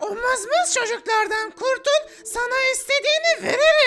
o mızmız çocuklardan kurtul sana istediğini veririm.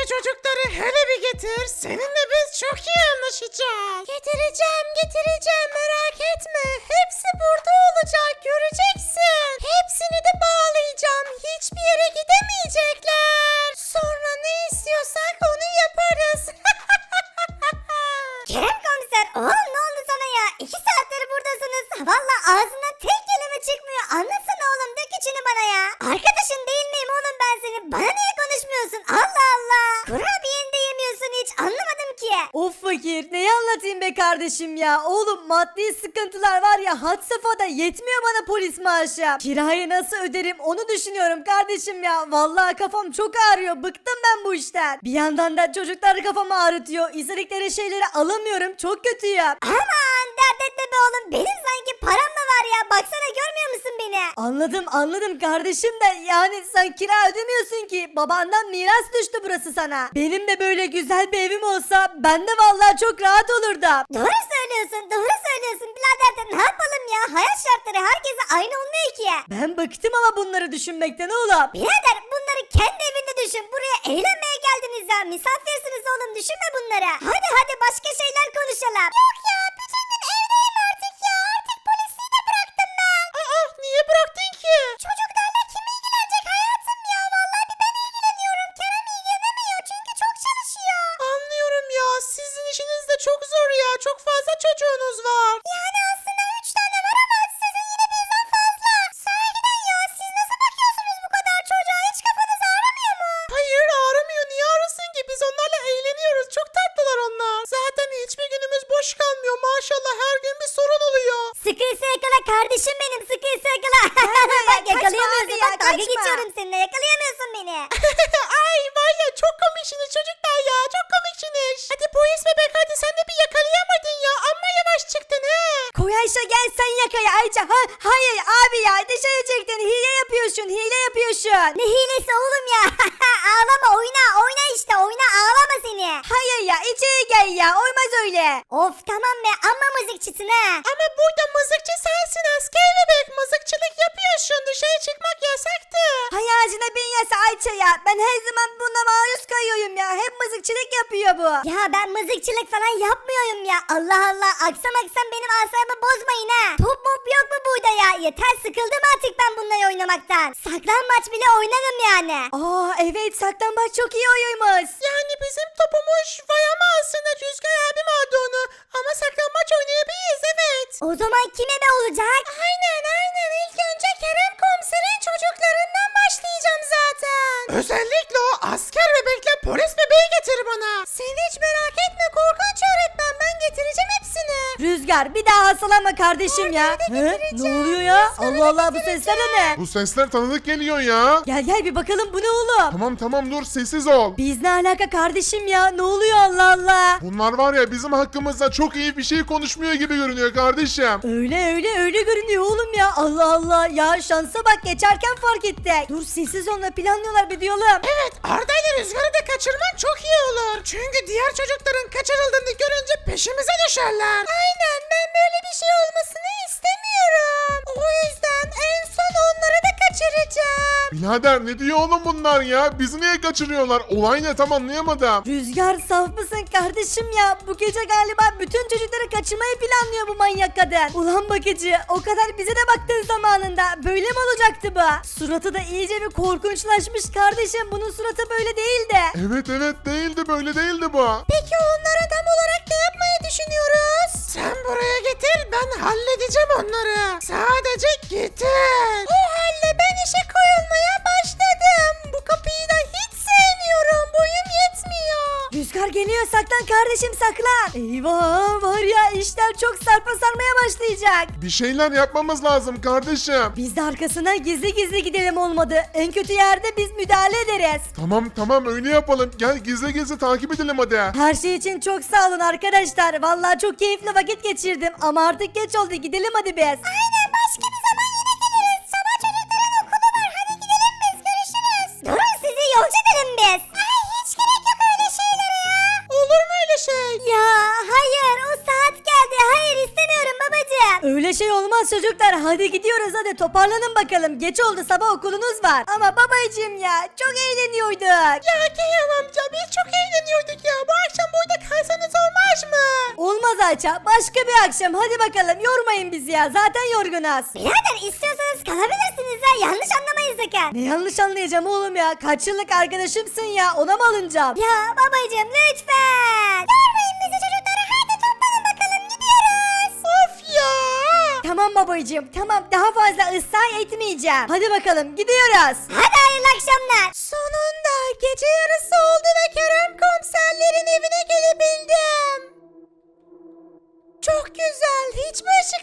Şu çocukları hele bir getir. Seninle biz çok iyi anlaşacağız. Getireceğim, getireceğim merak etme. Hepsi burada olacak göreceksin. Hepsini de bağlayacağım. Hiçbir yere gidemeyecekler. Sonra ne istiyorsak onu Of fakir neyi anlatayım be kardeşim ya. Oğlum maddi sıkıntılar var ya had safhada yetmiyor bana polis maaşı. Kirayı nasıl öderim onu düşünüyorum kardeşim ya. Vallahi kafam çok ağrıyor bıktım ben bu işten. Bir yandan da çocuklar kafamı ağrıtıyor. İstedikleri şeyleri alamıyorum çok kötüyüm. Aman dert etme be oğlum. Benim sanki param var ya? Baksana görmüyor musun beni? Anladım anladım kardeşim de yani sen kira ödemiyorsun ki babandan miras düştü burası sana. Benim de böyle güzel bir evim olsa ben de vallahi çok rahat olurdum. Doğru söylüyorsun, doğru söylüyorsun birader de ne yapalım ya? Hayat şartları herkese aynı olmuyor ki. Ben bıktım ama bunları düşünmekten oğlum. Birader bunları kendi evinde düşün. Buraya eğlenmeye geldiniz ya. Misafirsiniz oğlum düşünme bunları. Hadi hadi başka şeyler konuşalım. Yok ya çok zor ya. Çok fazla çocuğunuz var. Yani aslında Polis bebek hadi sen de bir yakalayamadın ya. Amma yavaş çıktın he. Koy Ayşe gel sen yakaya Ayça. Ha, hayır abi ya dışarı çektin hile yapıyorsun hile yapıyorsun. ne hilesi oğlum ya. ağlama oyna oyna işte oyna ağlama seni. Hayır ya içeri gel ya olmaz öyle. Of tamam be amma mızıkçısın ha. Ama burada mızıkçı sensin asker bebek. Mızıkçılık yapıyorsun. Dışarı çıkmak yasaktı. Hay ağacına bin yasa Ayça ya. Ben her zaman buna maruz kayıyorum ya. Hep mızıkçılık yapıyor bu. Ya ben mızıkçılık falan yapmıyorum ya. Allah Allah aksam aksam benim asabımı bozmayın ha. Top mop yok mu burada ya? Yeter sıkıldım artık ben bunları oynamaktan. Saklanmaç bile oynarım yani. Aa evet saklambaç çok iyi oyuymuş. Yani bizim topumuş vay ama aslında Rüzgar abim aldı onu. Ama saklambaç oynayabiliriz evet. O zaman kime be olacak? Aynen aynen ilk önce Kerem komiserin çocuklarından başlayacağım zaten. Özellikle Rüzgar bir daha hastalanma kardeşim ya. He? Ne oluyor ya? Allah Allah bu sesler de ne? Bu sesler tanıdık geliyor ya. Gel gel bir bakalım bu ne oğlum? Tamam tamam dur sessiz ol. Biz ne alaka kardeşim ya? Ne oluyor Allah Allah? Bunlar var ya bizim hakkımızda çok iyi bir şey konuşmuyor gibi görünüyor kardeşim. Öyle öyle öyle görünüyor oğlum ya. Allah Allah ya şansa bak geçerken fark ettik. Dur sessiz olma planlıyorlar bir diyelim. Evet Arda ile Rüzgar'ı da kaçırman çok iyi olur. Çünkü diğer çocukların kaçırıldığını görünce peşimize düşerler. Aynen ben böyle bir şey olmasını istemiyorum. O yüzden en son onları da kaçıracağım. Birader ne diyor oğlum bunlar ya? Bizi niye kaçırıyorlar? Olay ne tam anlayamadım. Rüzgar saf mısın kardeşim ya? Bu gece galiba bütün çocukları kaçırmayı planlıyor bu manyak kadın. Ulan bakıcı o kadar bize de baktın zamanında. Böyle mi olacaktı bu? Suratı da iyice bir korkunçlaşmış kardeşim. Bunun suratı böyle değildi. Evet evet değildi böyle değildi bu. Peki onlara tam olarak ne yapmayı düşünüyoruz? Getir. O halde ben işe koyulmaya başladım. Bu kapıyı da hiç sevmiyorum. Boyum yetmiyor. Rüzgar geliyor saklan kardeşim saklan. Eyvah var ya işler çok sarpa sarmaya başlayacak. Bir şeyler yapmamız lazım kardeşim. Biz de arkasından gizli gizli gidelim olmadı. En kötü yerde biz müdahale ederiz. Tamam tamam öyle yapalım. Gel gizli gizli takip edelim hadi. Her şey için çok sağ olun arkadaşlar. Vallahi çok keyifli vakit geçirdim. Ama artık geç oldu gidelim hadi biz. Aynen Öyle şey olmaz çocuklar. Hadi gidiyoruz hadi toparlanın bakalım. Geç oldu sabah okulunuz var. Ama babacığım ya çok eğleniyorduk. Ya Kerem amca biz çok eğleniyorduk ya. Bu akşam burada kalsanız olmaz mı? Olmaz Ayça. Başka bir akşam. Hadi bakalım. Yormayın bizi ya. Zaten yorgunuz. Birader istiyorsanız kalabilirsiniz ya. Yanlış anlamayın sakın. Ne yanlış anlayacağım oğlum ya. Kaç yıllık arkadaşımsın ya. Ona mı alınacağım? Ya babacığım lütfen. Yormayın Tamam babacığım. Tamam. Daha fazla ısrar etmeyeceğim. Hadi bakalım. Gidiyoruz. Hadi hayırlı akşamlar. Sonunda gece yarısı oldu ve Kerem komiserlerin evine gelebildim. Çok güzel. Işıkları yanmıyor.